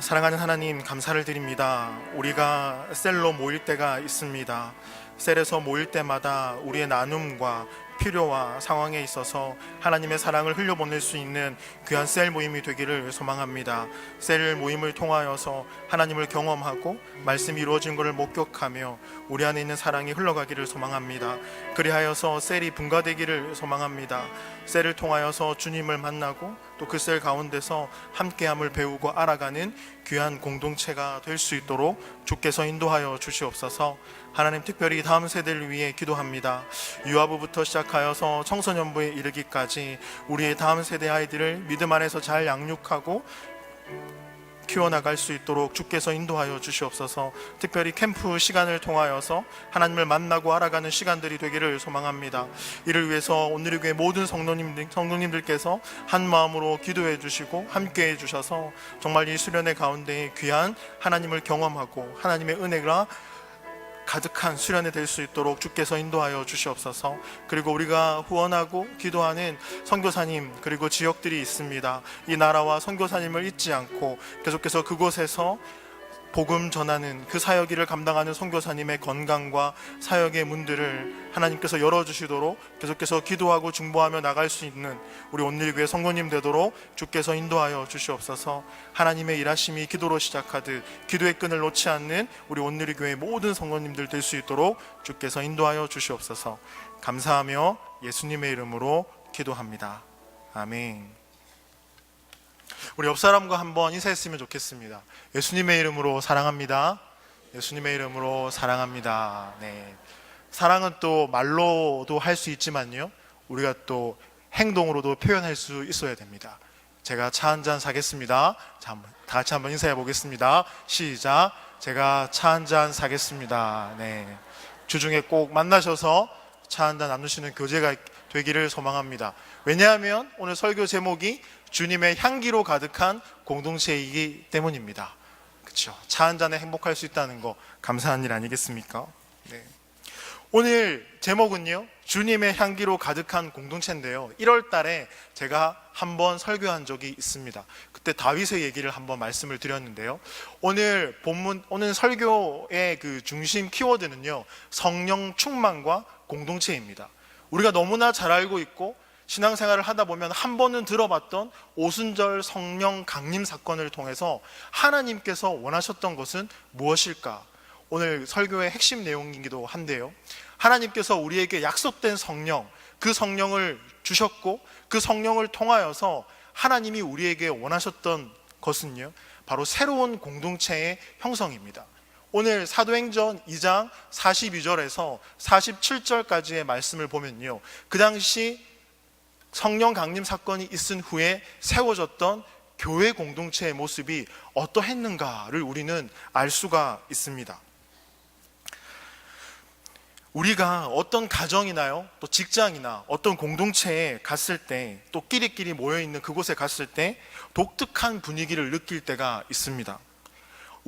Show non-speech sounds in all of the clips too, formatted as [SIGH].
사랑하는 하나님 감사를 드립니다. 우리가 셀로 모일 때가 있습니다. 셀에서 모일 때마다 우리의 나눔과 필요와 상황에 있어서 하나님의 사랑을 흘려보낼 수 있는 귀한 셀 모임이 되기를 소망합니다. 셀 모임을 통하여서 하나님을 경험하고 말씀이 이루어진 것을 목격하며 우리 안에 있는 사랑이 흘러가기를 소망합니다. 그리하여서 셀이 분가되기를 소망합니다. 셀을 통하여서 주님을 만나고 또 그 셀 가운데서 함께함을 배우고 알아가는 귀한 공동체가 될 수 있도록 주께서 인도하여 주시옵소서. 하나님 특별히 다음 세대를 위해 기도합니다. 유아부부터 시작하여서 청소년부에 이르기까지 우리의 다음 세대 아이들을 믿음 안에서 잘 양육하고 키워나갈 수 있도록 주께서 인도하여 주시옵소서. 특별히 캠프 시간을 통하여서 하나님을 만나고 알아가는 시간들이 되기를 소망합니다. 이를 위해서 오늘 교회 모든 성도님들, 성도님들께서 한 마음으로 기도해 주시고 함께 해 주셔서 정말 이 수련회 가운데 귀한 하나님을 경험하고 하나님의 은혜가 가득한 수련이 될 수 있도록 주께서 인도하여 주시옵소서. 그리고 우리가 후원하고 기도하는 선교사님 그리고 지역들이 있습니다. 이 나라와 선교사님을 잊지 않고 계속해서 그곳에서 복음 전하는 그 사역 일을 감당하는 선교사님의 건강과 사역의 문들을 하나님께서 열어 주시도록 계속해서 기도하고 중보하며 나갈 수 있는 우리 온일교회 성도님 되도록 주께서 인도하여 주시옵소서. 하나님의 일하심이 기도로 시작하듯 기도의 끈을 놓지 않는 우리 온일교회 모든 성도님들 될 수 있도록 주께서 인도하여 주시옵소서. 감사하며 예수님의 이름으로 기도합니다. 아멘 우리 옆 사람과 한번 인사했으면 좋겠습니다. 예수님의 이름으로 사랑합니다. 예수님의 이름으로 사랑합니다. 네. 사랑은 또 말로도 할 수 있지만요. 우리가 또 행동으로도 표현할 수 있어야 됩니다. 제가 차 한 잔 사겠습니다. 자, 다 같이 한번 인사해 보겠습니다. 시작. 제가 차 한 잔 사겠습니다. 네. 주중에 꼭 만나셔서 차 한 잔 나누시는 교제가 되기를 소망합니다. 왜냐하면 오늘 설교 제목이 주님의 향기로 가득한 공동체이기 때문입니다. 그렇죠. 차 한 잔에 행복할 수 있다는 거 감사한 일 아니겠습니까? 네. 오늘 제목은요. 주님의 향기로 가득한 공동체인데요. 1월 달에 제가 한번 설교한 적이 있습니다. 그때 다윗의 얘기를 한번 말씀을 드렸는데요. 오늘 본문 오늘 설교의 그 중심 키워드는요. 성령 충만과 공동체입니다. 우리가 너무나 잘 알고 있고 신앙생활을 하다 보면 한 번은 들어봤던 오순절 성령 강림 사건을 통해서 하나님께서 원하셨던 것은 무엇일까? 오늘 설교의 핵심 내용이기도 한데요. 하나님께서 우리에게 약속된 성령, 그 성령을 주셨고 그 성령을 통하여서 하나님이 우리에게 원하셨던 것은요. 바로 새로운 공동체의 형성입니다. 오늘 사도행전 2장 42절에서 47절까지의 말씀을 보면요. 그 당시 성령 강림 사건이 있은 후에 세워졌던 교회 공동체의 모습이 어떠했는가를 우리는 알 수가 있습니다. 우리가 어떤 가정이나요, 또 직장이나 어떤 공동체에 갔을 때, 또 끼리끼리 모여 있는 그곳에 갔을 때 독특한 분위기를 느낄 때가 있습니다.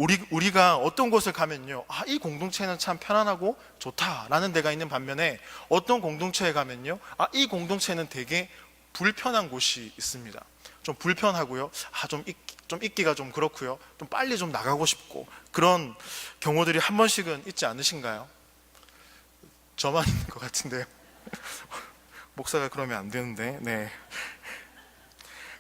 우리, 우리가 어떤 곳을 가면요, 아, 이 공동체는 참 편안하고 좋다라는 데가 있는 반면에 어떤 공동체에 가면요, 아, 이 공동체는 되게 불편한 곳이 있습니다. 좀 불편하고요, 아, 좀, 있, 좀 있기가 좀 그렇고요, 좀 빨리 좀 나가고 싶고 그런 경우들이 한 번씩은 있지 않으신가요? 저만 있는 것 같은데요. [LAUGHS] 목사가 그러면 안 되는데, 네.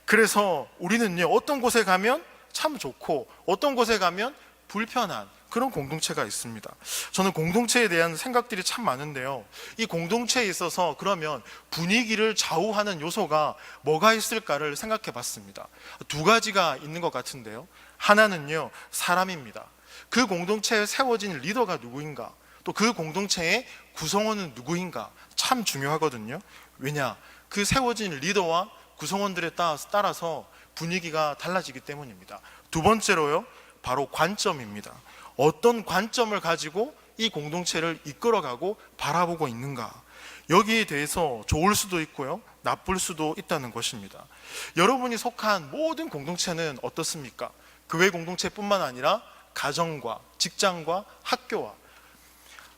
그래서 우리는요, 어떤 곳에 가면 참 좋고, 어떤 곳에 가면 불편한 그런 공동체가 있습니다. 저는 공동체에 대한 생각들이 참 많은데요. 이 공동체에 있어서 그러면 분위기를 좌우하는 요소가 뭐가 있을까를 생각해 봤습니다. 두 가지가 있는 것 같은데요. 하나는요, 사람입니다. 그 공동체에 세워진 리더가 누구인가? 또 그 공동체의 구성원은 누구인가 참 중요하거든요. 왜냐? 그 세워진 리더와 구성원들에 따라서 분위기가 달라지기 때문입니다. 두 번째로요, 바로 관점입니다. 어떤 관점을 가지고 이 공동체를 이끌어가고 바라보고 있는가. 여기에 대해서 좋을 수도 있고요, 나쁠 수도 있다는 것입니다. 여러분이 속한 모든 공동체는 어떻습니까? 교회 공동체뿐만 아니라 가정과 직장과 학교와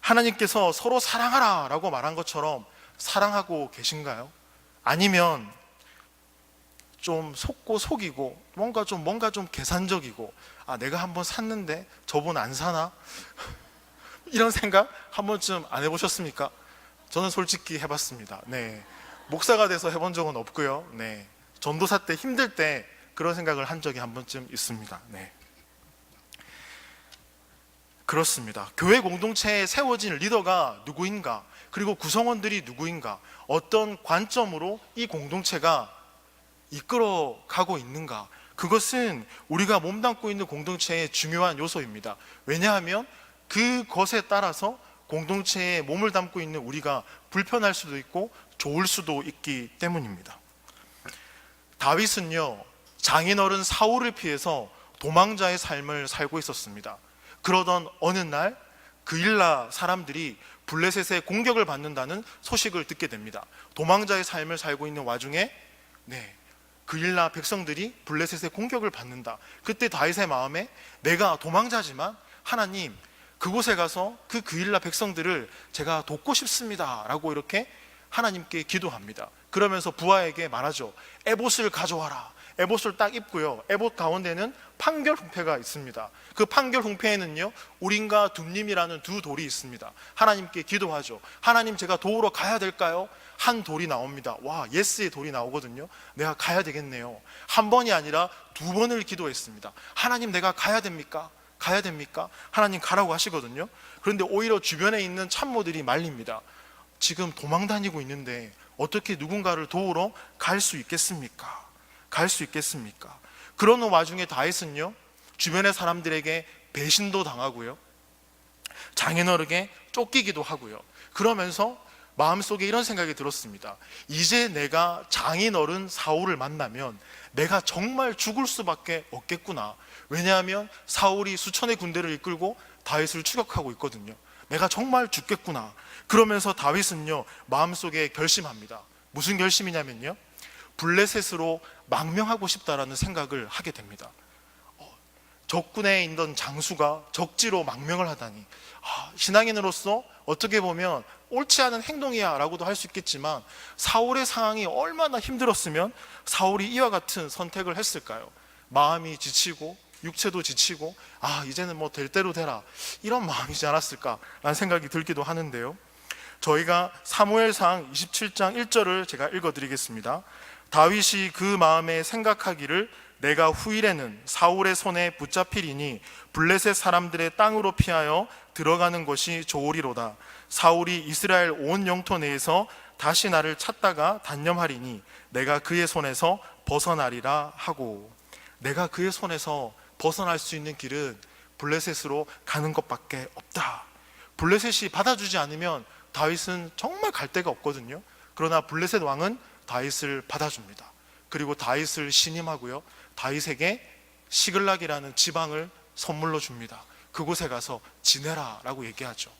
하나님께서 서로 사랑하라 라고 말한 것처럼 사랑하고 계신가요? 아니면 좀 속고 속이고 뭔가 좀 뭔가 좀 계산적이고 아 내가 한번 샀는데 저분 안 사나 [LAUGHS] 이런 생각 한 번쯤 안 해보셨습니까? 저는 솔직히 해봤습니다. 네 목사가 돼서 해본 적은 없고요. 네 전도사 때 힘들 때 그런 생각을 한 적이 한 번쯤 있습니다. 네. 그렇습니다. 교회 공동체에 세워진 리더가 누구인가, 그리고 구성원들이 누구인가, 어떤 관점으로 이 공동체가 이끌어 가고 있는가, 그것은 우리가 몸담고 있는 공동체의 중요한 요소입니다. 왜냐하면 그것에 따라서 공동체에 몸을 담고 있는 우리가 불편할 수도 있고 좋을 수도 있기 때문입니다. 다윗은요, 장인어른 사울을 피해서 도망자의 삶을 살고 있었습니다. 그러던 어느 날 그일라 사람들이 블레셋의 공격을 받는다는 소식을 듣게 됩니다. 도망자의 삶을 살고 있는 와중에 네, 그일라 백성들이 블레셋의 공격을 받는다. 그때 다윗의 마음에 내가 도망자지만 하나님 그곳에 가서 그 그일라 백성들을 제가 돕고 싶습니다라고 이렇게 하나님께 기도합니다. 그러면서 부하에게 말하죠. 에봇을 가져와라. 에봇을 딱 입고요. 에봇 가운데는 판결 홍패가 있습니다. 그 판결 홍패에는요, 우림과 둠림이라는 두 돌이 있습니다. 하나님께 기도하죠. 하나님 제가 도우러 가야 될까요? 한 돌이 나옵니다. 와, 예스의 돌이 나오거든요. 내가 가야 되겠네요. 한 번이 아니라 두 번을 기도했습니다. 하나님 내가 가야 됩니까? 가야 됩니까? 하나님 가라고 하시거든요. 그런데 오히려 주변에 있는 참모들이 말립니다. 지금 도망 다니고 있는데 어떻게 누군가를 도우러 갈 수 있겠습니까? 갈 수 있겠습니까? 그러는 와중에 다윗은요 주변의 사람들에게 배신도 당하고요 장인어른에게 쫓기기도 하고요. 그러면서 마음속에 이런 생각이 들었습니다. 이제 내가 장인어른 사울을 만나면 내가 정말 죽을 수밖에 없겠구나. 왜냐하면 사울이 수천의 군대를 이끌고 다윗을 추격하고 있거든요. 내가 정말 죽겠구나. 그러면서 다윗은요 마음속에 결심합니다. 무슨 결심이냐면요 블레셋으로 망명하고 싶다라는 생각을 하게 됩니다. 어, 적군에 있던 장수가 적지로 망명을 하다니 아, 신앙인으로서 어떻게 보면 옳지 않은 행동이야라고도 할 수 있겠지만 사울의 상황이 얼마나 힘들었으면 사울이 이와 같은 선택을 했을까요? 마음이 지치고 육체도 지치고 아 이제는 뭐 될 대로 되라 이런 마음이지 않았을까라는 생각이 들기도 하는데요. 저희가 사무엘상 27장 1절을 제가 읽어드리겠습니다. 다윗이 그 마음에 생각하기를 내가 후일에는 사울의 손에 붙잡히리니 블레셋 사람들의 땅으로 피하여 들어가는 것이 좋으리로다. 사울이 이스라엘 온 영토 내에서 다시 나를 찾다가 단념하리니 내가 그의 손에서 벗어나리라 하고 내가 그의 손에서 벗어날 수 있는 길은 블레셋으로 가는 것밖에 없다. 블레셋이 받아주지 않으면 다윗은 정말 갈 데가 없거든요. 그러나 블레셋 왕은 다윗을 받아줍니다. 그리고 다윗을 신임하고요. 다윗에게 시글락이라는 지방을 선물로 줍니다. 그곳에 가서 지내라라고 얘기하죠.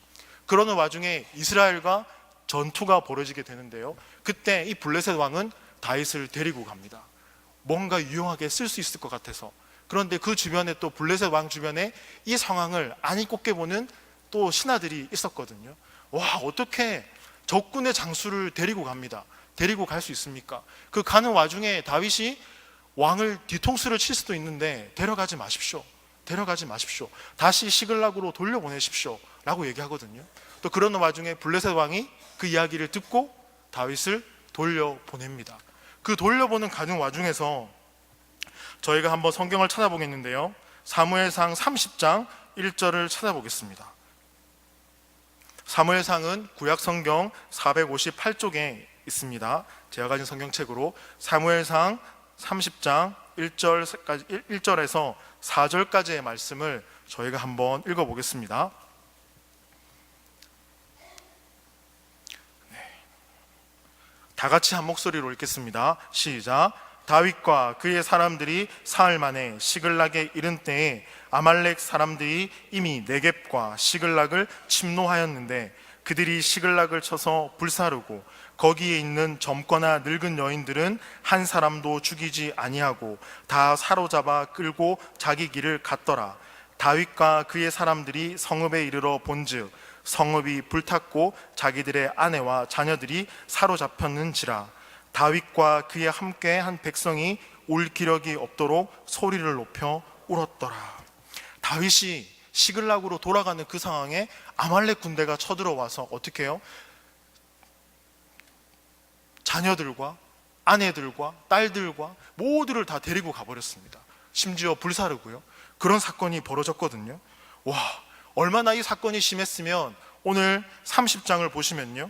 그러는 와중에 이스라엘과 전투가 벌어지게 되는데요. 그때 이 블레셋 왕은 다윗을 데리고 갑니다. 뭔가 유용하게 쓸 수 있을 것 같아서. 그런데 그 주변에 또 블레셋 왕 주변에 이 상황을 안이 꼽게 보는 또 신하들이 있었거든요. 와, 어떻게 적군의 장수를 데리고 갑니다. 데리고 갈 수 있습니까? 그 가는 와중에 다윗이 왕을 뒤통수를 칠 수도 있는데 데려가지 마십시오. 데려가지 마십시오. 다시 시글락으로 돌려보내십시오. 라고 얘기하거든요. 또 그러는 와중에 블레셋 왕이 그 이야기를 듣고 다윗을 돌려보냅니다. 그 돌려보는 가는 와중에서 저희가 한번 성경을 찾아보겠는데요. 사무엘상 30장 1절을 찾아보겠습니다. 사무엘상은 구약 성경 458쪽에 있습니다. 제가 가진 성경책으로 사무엘상 30장 1절까지 1절에서 4절까지의 말씀을 저희가 한번 읽어 보겠습니다. 네. 다 같이 한 목소리로 읽겠습니다. 시작. 다윗과 그의 사람들이 사흘 만에 시글락에 이른 때에 아말렉 사람들이 이미 네겝과 시글락을 침노하였는데 그들이 시글락을 쳐서 불사르고 거기에 있는 젊거나 늙은 여인들은 한 사람도 죽이지 아니하고 다 사로잡아 끌고 자기 길을 갔더라. 다윗과 그의 사람들이 성읍에 이르러 본즉 성읍이 불탔고 자기들의 아내와 자녀들이 사로잡혔는지라. 다윗과 그의 함께 한 백성이 올 기력이 없도록 소리를 높여 울었더라. 다윗이 시글락으로 돌아가는 그 상황에 아말렉 군대가 쳐들어와서 어떻게 해요? 자녀들과 아내들과 딸들과 모두를 다 데리고 가버렸습니다. 심지어 불사르고요. 그런 사건이 벌어졌거든요. 와, 얼마나 이 사건이 심했으면 오늘 30장을 보시면요.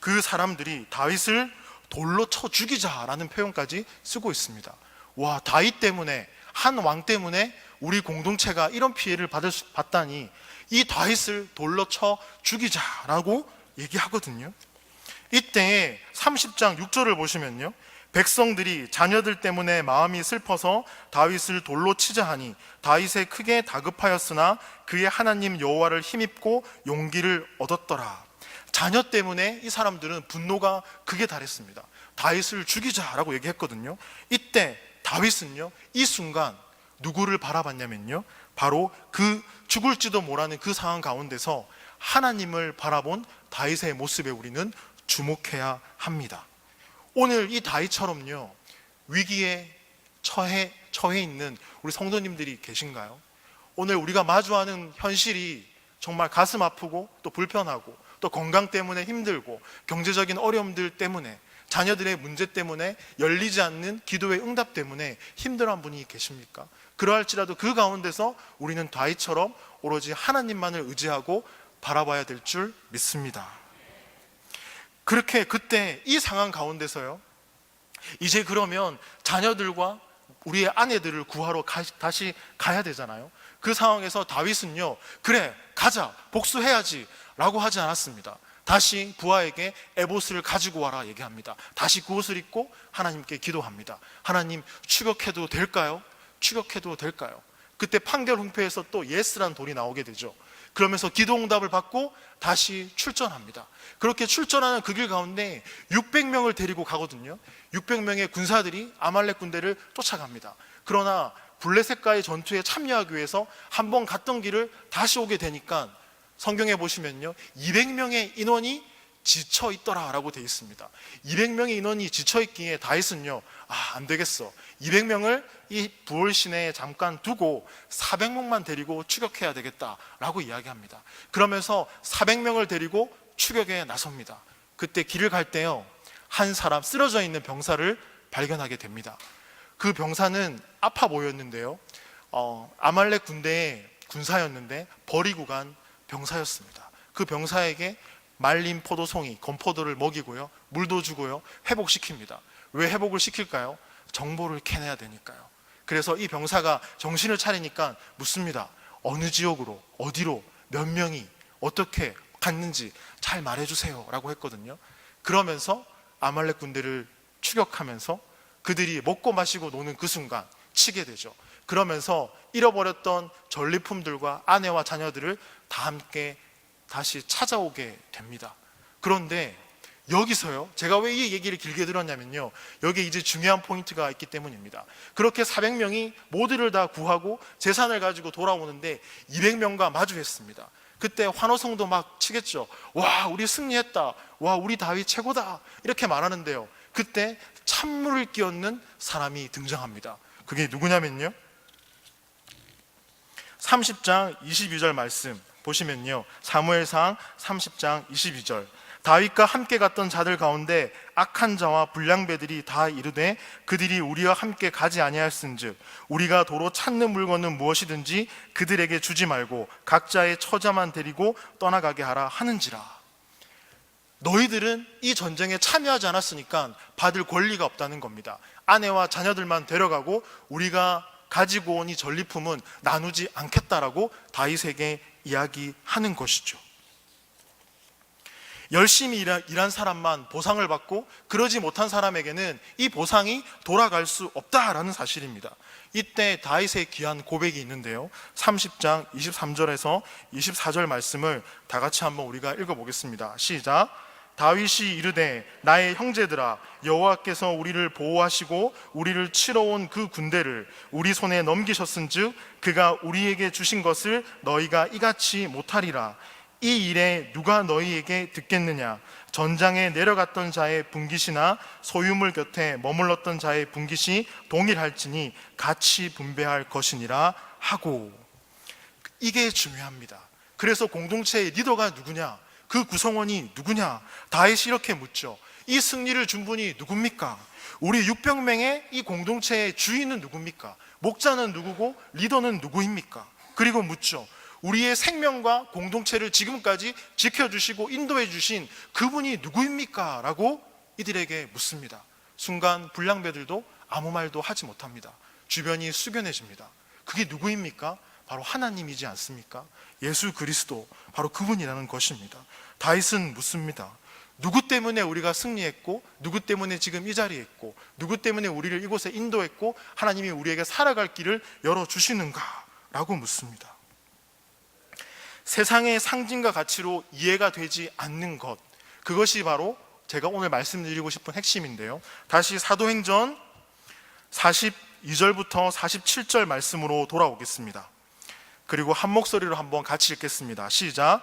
그 사람들이 다윗을 돌로 쳐 죽이자라는 표현까지 쓰고 있습니다. 와, 다윗 때문에 한 왕 때문에 우리 공동체가 이런 피해를 받을 수, 받다니 이 다윗을 돌로 쳐 죽이자라고 얘기하거든요. 이때 30장 6절을 보시면요. 백성들이 자녀들 때문에 마음이 슬퍼서 다윗을 돌로 치자 하니 다윗에 크게 다급하였으나 그의 하나님 여호와를 힘입고 용기를 얻었더라. 자녀 때문에 이 사람들은 분노가 극에 달했습니다. 다윗을 죽이자라고 얘기했거든요. 이때 다윗은요. 이 순간 누구를 바라봤냐면요. 바로 그 죽을지도 모르는 그 상황 가운데서 하나님을 바라본 다윗의 모습에 우리는 주목해야 합니다. 오늘 이 다윗처럼요 위기에 처해 처해 있는 우리 성도님들이 계신가요? 오늘 우리가 마주하는 현실이 정말 가슴 아프고 또 불편하고 또 건강 때문에 힘들고 경제적인 어려움들 때문에 자녀들의 문제 때문에 열리지 않는 기도의 응답 때문에 힘들어한 분이 계십니까? 그러할지라도 그 가운데서 우리는 다윗처럼 오로지 하나님만을 의지하고 바라봐야 될 줄 믿습니다. 그렇게 그때 이 상황 가운데서요. 이제 그러면 자녀들과 우리의 아내들을 구하러 가- 다시 가야 되잖아요. 그 상황에서 다윗은요, 그래, 가자, 복수해야지, 라고 하지 않았습니다. 다시 부하에게 에봇을 가지고 와라 얘기합니다. 다시 그 옷을 입고 하나님께 기도합니다. 하나님, 추격해도 될까요? 추격해도 될까요? 그때 판결 흥패에서 또 예스란 돌이 나오게 되죠. 그러면서 기도 응답을 받고 다시 출전합니다. 그렇게 출전하는 그 길 가운데 600명을 데리고 가거든요. 600명의 군사들이 아말렉 군대를 쫓아갑니다. 그러나 블레셋과의 전투에 참여하기 위해서 한 번 갔던 길을 다시 오게 되니까 성경에 보시면요. 200명의 인원이 지쳐 있더라라고 되어 있습니다. 200명의 인원이 지쳐 있기에 다윗은요. 아, 안 되겠어. 200명을 이 부월 시내에 잠깐 두고 400명만 데리고 추격해야 되겠다라고 이야기합니다. 그러면서 400명을 데리고 추격에 나섭니다. 그때 길을 갈 때요. 한 사람 쓰러져 있는 병사를 발견하게 됩니다. 그 병사는 아파 보였는데요. 어, 아말렉 군대의 군사였는데 버리고 간 병사였습니다. 그 병사에게 말린 포도송이, 건포도를 먹이고요. 물도 주고요. 회복시킵니다. 왜 회복을 시킬까요? 정보를 캐내야 되니까요. 그래서 이 병사가 정신을 차리니까 묻습니다. 어느 지역으로, 어디로, 몇 명이, 어떻게 갔는지 잘 말해주세요. 라고 했거든요. 그러면서 아말렉 군대를 추격하면서 그들이 먹고 마시고 노는 그 순간 치게 되죠. 그러면서 잃어버렸던 전리품들과 아내와 자녀들을 다 함께 다시 찾아오게 됩니다. 그런데 여기서요, 제가 왜 이 얘기를 길게 들었냐면요, 여기 이제 중요한 포인트가 있기 때문입니다. 그렇게 400명이 모두를 다 구하고 재산을 가지고 돌아오는데 200명과 마주했습니다. 그때 환호성도 막 치겠죠. 와, 우리 승리했다. 와, 우리 다윗 최고다. 이렇게 말하는데요. 그때 찬물을 끼얹는 사람이 등장합니다. 그게 누구냐면요. 30장 22절 말씀 보시면요. 사무엘상 30장 22절. 다윗과 함께 갔던 자들 가운데 악한 자와 불량배들이 다 이르되 그들이 우리와 함께 가지 아니하였은즉 우리가 도로 찾는 물건은 무엇이든지 그들에게 주지 말고 각자의 처자만 데리고 떠나가게 하라 하는지라. 너희들은 이 전쟁에 참여하지 않았으니까 받을 권리가 없다는 겁니다. 아내와 자녀들만 데려가고 우리가 가지고 온 이 전리품은 나누지 않겠다라고 다윗에게 이야기하는 것이죠. 열심히 일한, 사람만 보상을 받고 그러지 못한 사람에게는 이 보상이 돌아갈 수 없다라는 사실입니다. 이때 다윗의 귀한 고백이 있는데요. 30장 23절에서 24절 말씀을 다 같이 한번 우리가 읽어보겠습니다. 시작. 다윗이 이르되 나의 형제들아 여호와께서 우리를 보호하시고 우리를 치러 온 그 군대를 우리 손에 넘기셨은즉 그가 우리에게 주신 것을 너희가 이같이 못하리라 이 일에 누가 너희에게 듣겠느냐 전장에 내려갔던 자의 분깃이나 소유물 곁에 머물렀던 자의 분깃이 동일할지니 같이 분배할 것이니라 하고 이게 중요합니다. 그래서 공동체의 리더가 누구냐? 그 구성원이 누구냐? 다윗이 이렇게 묻죠. 이 승리를 준 분이 누굽니까? 우리 600명의 이 공동체의 주인은 누굽니까? 목자는 누구고 리더는 누구입니까? 그리고 묻죠. 우리의 생명과 공동체를 지금까지 지켜주시고 인도해 주신 그분이 누구입니까? 라고 이들에게 묻습니다. 순간 불량배들도 아무 말도 하지 못합니다. 주변이 숙연해집니다. 그게 누구입니까? 바로 하나님이지 않습니까? 예수 그리스도 바로 그분이라는 것입니다. 다윗은 묻습니다. 누구 때문에 우리가 승리했고 누구 때문에 지금 이 자리에 있고 누구 때문에 우리를 이곳에 인도했고 하나님이 우리에게 살아갈 길을 열어 주시는가 라고 묻습니다. 세상의 상징과 가치로 이해가 되지 않는 것 그것이 바로 제가 오늘 말씀드리고 싶은 핵심인데요. 다시 사도행전 42절부터 47절 말씀으로 돌아오겠습니다. 그리고 한 목소리로 한번 같이 읽겠습니다. 시작.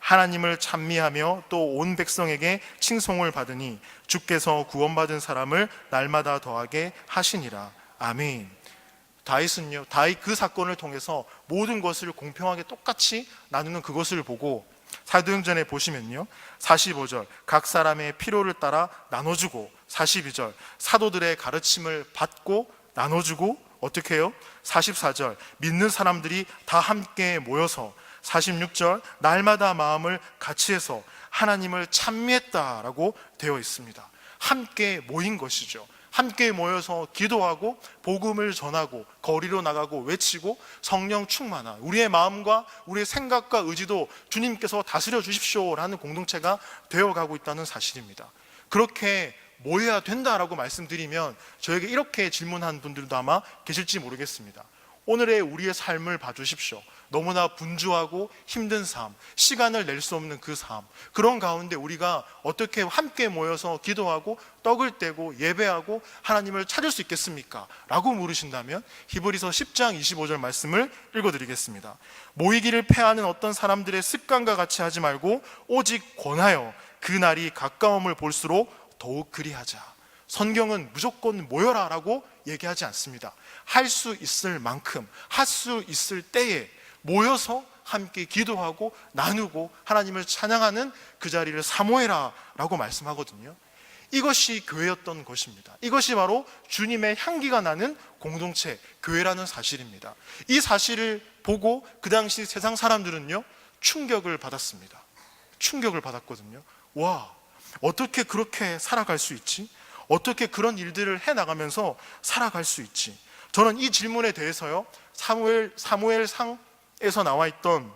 하나님을 찬미하며 또 온 백성에게 칭송을 받으니 주께서 구원받은 사람을 날마다 더하게 하시니라. 아멘. 다윗은요, 다윗 그 사건을 통해서 모든 것을 공평하게 똑같이 나누는 그것을 보고 사도행전에 보시면요. 45절 각 사람의 필요를 따라 나눠주고 42절 사도들의 가르침을 받고 나눠주고 어떻게 해요? 44절 믿는 사람들이 다 함께 모여서 46절 날마다 마음을 같이 해서 하나님을 찬미했다라고 되어 있습니다. 함께 모인 것이죠. 함께 모여서 기도하고 복음을 전하고 거리로 나가고 외치고 성령 충만한 우리의 마음과 우리의 생각과 의지도 주님께서 다스려 주십시오라는 공동체가 되어 가고 있다는 사실입니다. 그렇게 모여야 된다라고 말씀드리면 저에게 이렇게 질문한 분들도 아마 계실지 모르겠습니다. 오늘의 우리의 삶을 봐주십시오. 너무나 분주하고 힘든 삶, 시간을 낼 수 없는 그 삶. 그런 가운데 우리가 어떻게 함께 모여서 기도하고 떡을 떼고 예배하고 하나님을 찾을 수 있겠습니까? 라고 물으신다면 히브리서 10장 25절 말씀을 읽어드리겠습니다. 모이기를 패하는 어떤 사람들의 습관과 같이 하지 말고 오직 권하여 그 날이 가까움을 볼수록 더욱 그리하자. 성경은 무조건 모여라 라고 얘기하지 않습니다. 할 수 있을 만큼, 할 수 있을 때에 모여서 함께 기도하고 나누고 하나님을 찬양하는 그 자리를 사모해라 라고 말씀하거든요. 이것이 교회였던 것입니다. 이것이 바로 주님의 향기가 나는 공동체, 교회라는 사실입니다. 이 사실을 보고 그 당시 세상 사람들은요, 충격을 받았습니다. 충격을 받았거든요. 와, 어떻게 그렇게 살아갈 수 있지? 어떻게 그런 일들을 해 나가면서 살아갈 수 있지? 저는 이 질문에 대해서요. 사무엘 사무엘 상 에서 나와 있던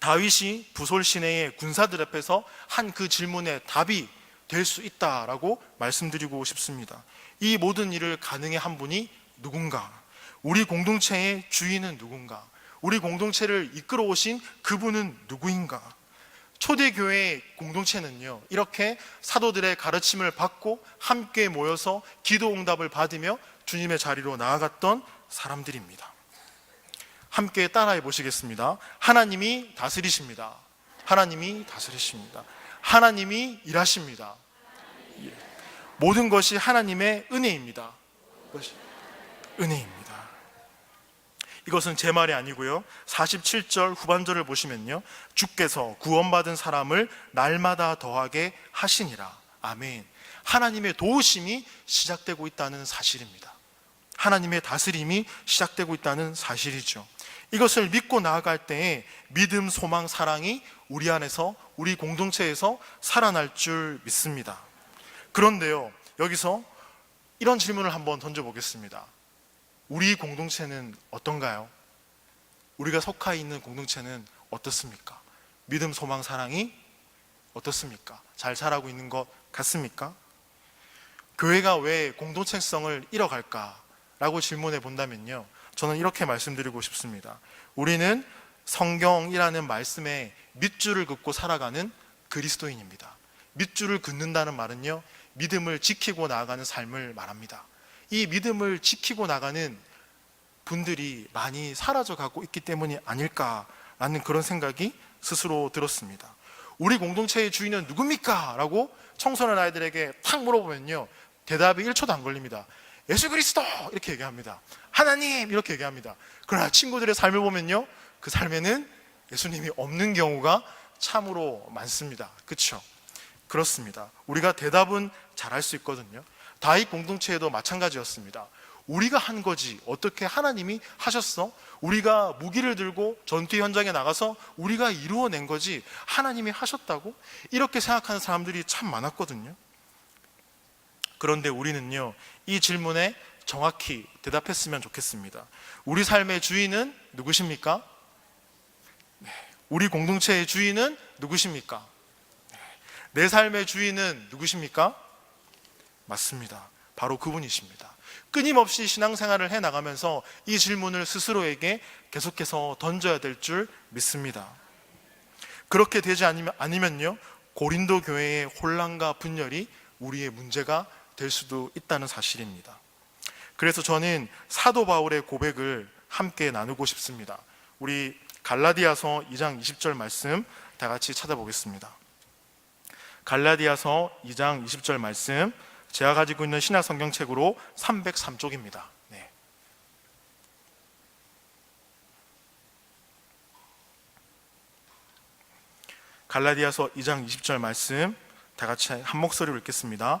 다윗이 부솔 시내의 군사들 앞에서 한 그 질문에 답이 될 수 있다라고 말씀드리고 싶습니다. 이 모든 일을 가능해 한 분이 누군가? 우리 공동체의 주인은 누군가? 우리 공동체를 이끌어 오신 그분은 누구인가? 초대교회 공동체는요, 이렇게 사도들의 가르침을 받고 함께 모여서 기도 응답을 받으며 주님의 자리로 나아갔던 사람들입니다. 함께 따라해 보시겠습니다. 하나님이 다스리십니다. 하나님이 다스리십니다. 하나님이 일하십니다. 예. 모든 것이 하나님의 은혜입니다. 은혜입니다. 이것은 제 말이 아니고요. 47절 후반절을 보시면요. 주께서 구원받은 사람을 날마다 더하게 하시니라. 아멘. 하나님의 도우심이 시작되고 있다는 사실입니다. 하나님의 다스림이 시작되고 있다는 사실이죠. 이것을 믿고 나아갈 때에 믿음, 소망, 사랑이 우리 안에서 우리 공동체에서 살아날 줄 믿습니다. 그런데요. 여기서 이런 질문을 한번 던져 보겠습니다. 우리 공동체는 어떤가요? 우리가 속하 있는 공동체는 어떻습니까? 믿음, 소망, 사랑이 어떻습니까? 잘 살아가고 있는 것 같습니까? 교회가 왜 공동체성을 잃어갈까라고 질문해 본다면요. 저는 이렇게 말씀드리고 싶습니다. 우리는 성경이라는 말씀에 밑줄을 긋고 살아가는 그리스도인입니다. 밑줄을 긋는다는 말은요, 믿음을 지키고 나아가는 삶을 말합니다. 이 믿음을 지키고 나가는 분들이 많이 사라져 가고 있기 때문이 아닐까라는 그런 생각이 스스로 들었습니다. 우리 공동체의 주인은 누굽니까? 라고 청소년 아이들에게 탁 물어보면요. 대답이 1초도 안 걸립니다. 예수 그리스도! 이렇게 얘기합니다. 하나님! 이렇게 얘기합니다. 그러나 친구들의 삶을 보면요. 그 삶에는 예수님이 없는 경우가 참으로 많습니다. 그렇죠? 그렇습니다. 우리가 대답은 잘할 수 있거든요. 다윗 공동체에도 마찬가지였습니다. 우리가 한 거지 어떻게 하나님이 하셨어? 우리가 무기를 들고 전투 현장에 나가서 우리가 이루어낸 거지 하나님이 하셨다고? 이렇게 생각하는 사람들이 참 많았거든요. 그런데 우리는요, 이 질문에 정확히 대답했으면 좋겠습니다. 우리 삶의 주인은 누구십니까? 네. 우리 공동체의 주인은 누구십니까? 네. 내 삶의 주인은 누구십니까? 맞습니다. 바로 그분이십니다. 끊임없이 신앙생활을 해 나가면서 이 질문을 스스로에게 계속해서 던져야 될 줄 믿습니다. 그렇게 되지 않으면, 아니면요, 고린도 교회의 혼란과 분열이 우리의 문제가 될 수도 있다는 사실입니다. 그래서 저는 사도 바울의 고백을 함께 나누고 싶습니다. 우리 갈라디아서 2장 20절 말씀 다 같이 찾아보겠습니다. 갈라디아서 2장 20절 말씀 제가 가지고 있는 신약 성경책으로 303쪽입니다. 네. 갈라디아서 2장 20절 말씀 다 같이 한 목소리로 읽겠습니다.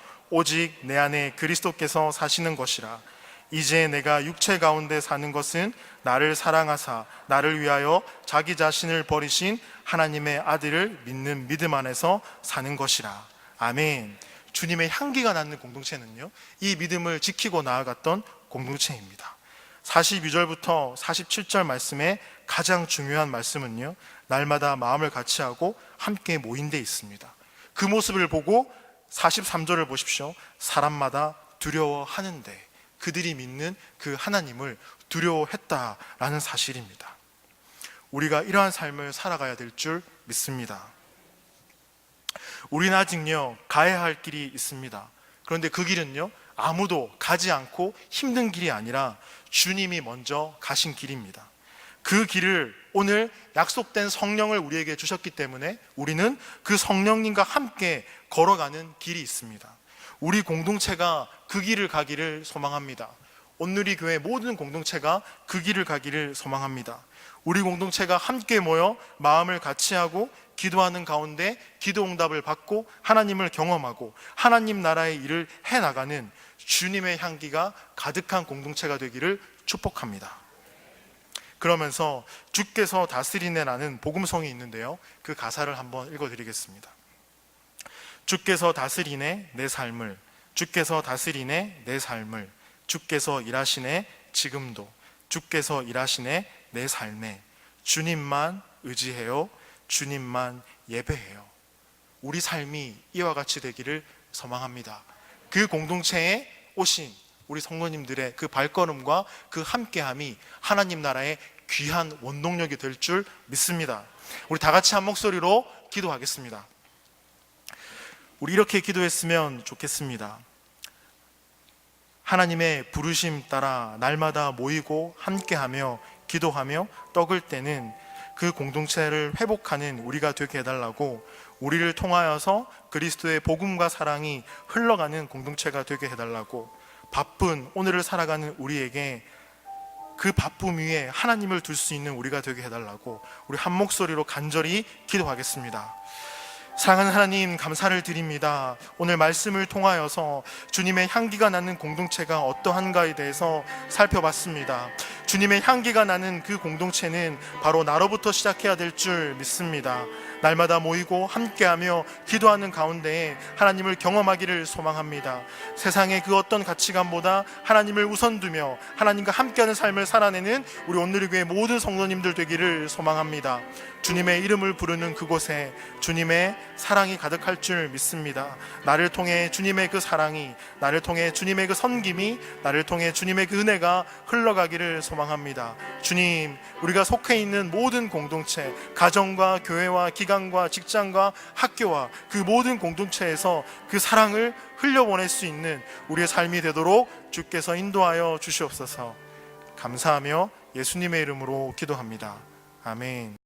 오직 내 안에 그리스도께서 사시는 것이라. 이제 내가 육체 가운데 사는 것은 나를 사랑하사 나를 위하여 자기 자신을 버리신 하나님의 아들을 믿는 믿음 안에서 사는 것이라. 아멘. 주님의 향기가 나는 공동체는요, 이 믿음을 지키고 나아갔던 공동체입니다. 42절부터 47절 말씀에 가장 중요한 말씀은요, 날마다 마음을 같이 하고 함께 모인 데 있습니다. 그 모습을 보고 43절을 보십시오. 사람마다 두려워하는데 그들이 믿는 그 하나님을 두려워했다라는 사실입니다. 우리가 이러한 삶을 살아가야 될 줄 믿습니다. 우리는 아직요, 가야 할 길이 있습니다. 그런데 그 길은요, 아무도 가지 않고 힘든 길이 아니라 주님이 먼저 가신 길입니다. 그 길을 오늘 약속된 성령을 우리에게 주셨기 때문에 우리는 그 성령님과 함께 걸어가는 길이 있습니다. 우리 공동체가 그 길을 가기를 소망합니다. 온누리 교회 모든 공동체가 그 길을 가기를 소망합니다. 우리 공동체가 함께 모여 마음을 같이 하고 기도하는 가운데 기도 응답을 받고 하나님을 경험하고 하나님 나라의 일을 해 나가는 주님의 향기가 가득한 공동체가 되기를 축복합니다. 그러면서 주께서 다스리네라는 복음성이 있는데요. 그 가사를 한번 읽어 드리겠습니다. 주께서 다스리네 내 삶을 주께서 다스리네 내 삶을 주께서 일하시네 지금도 주께서 일하시네 내 삶에 주님만 의지해요 주님만 예배해요 우리 삶이 이와 같이 되기를 소망합니다 그 공동체에 오신 우리 성도님들의 그 발걸음과 그 함께함이 하나님 나라의 귀한 원동력이 될 줄 믿습니다 우리 다 같이 한 목소리로 기도하겠습니다 우리 이렇게 기도했으면 좋겠습니다. 하나님의 부르심 따라 날마다 모이고 함께하며 기도하며 떡을 때는 그 공동체를 회복하는 우리가 되게 해달라고 우리를 통하여서 그리스도의 복음과 사랑이 흘러가는 공동체가 되게 해달라고 바쁜 오늘을 살아가는 우리에게 그 바쁨 위에 하나님을 둘 수 있는 우리가 되게 해달라고 우리 한 목소리로 간절히 기도하겠습니다. 사랑하는 하나님 감사를 드립니다. 오늘 말씀을 통하여서 주님의 향기가 나는 공동체가 어떠한가에 대해서 살펴봤습니다. 주님의 향기가 나는 그 공동체는 바로 나로부터 시작해야 될 줄 믿습니다. 날마다 모이고 함께하며 기도하는 가운데에 하나님을 경험하기를 소망합니다. 세상의 그 어떤 가치관보다 하나님을 우선 두며 하나님과 함께하는 삶을 살아내는 우리 오늘의 교회 모든 성도님들 되기를 소망합니다. 주님의 이름을 부르는 그곳에 주님의 사랑이 가득할 줄 믿습니다. 나를 통해 주님의 그 사랑이, 나를 통해 주님의 그 섬김이, 나를 통해 주님의 그 은혜가 흘러가기를 소망합니다. 주님, 우리가 속해 있는 모든 공동체, 가정과 교회와 기관 과 직장과 학교와 그 모든 공동체에서 그 사랑을 흘려보낼 수 있는 우리의 삶이 되도록 주께서 인도하여 주시옵소서. 감사하며 예수님의 이름으로 기도합니다. 아멘.